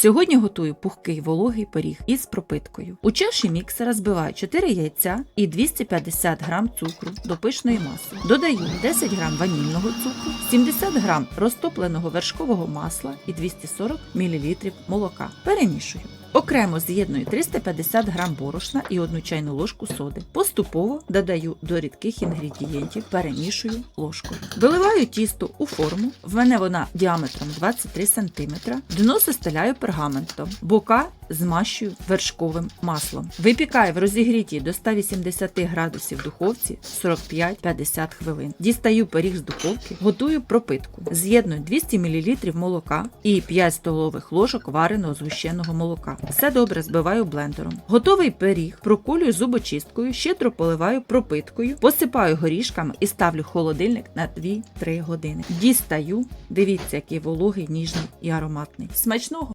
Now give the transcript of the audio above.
Сьогодні готую пухкий вологий пиріг із пропиткою. У чаші міксера збиваю 4 яйця і 250 г цукру до пишної маси. Додаю 10 г ванільного цукру, 70 г розтопленого вершкового масла і 240 мл молока. Перемішую. Окремо з'єдную 350 г борошна і 1 чайну ложку соди. Поступово додаю до рідких інгредієнтів, перемішую ложкою. Виливаю тісто у форму. В мене вона діаметром 23 см. Дно застеляю пергаментом. Бока змащую вершковим маслом. Випікаю в розігрітій до 180 градусів духовці 45-50 хвилин. Дістаю пиріг з духовки, готую пропитку. З'єдную 200 мл молока і 5 столових ложок вареного згущеного молока. Все добре збиваю блендером. Готовий пиріг проколюю зубочисткою, щедро поливаю пропиткою, посипаю горішками і ставлю холодильник на 2-3 години. Дістаю, дивіться, який вологий, ніжний і ароматний. Смачного!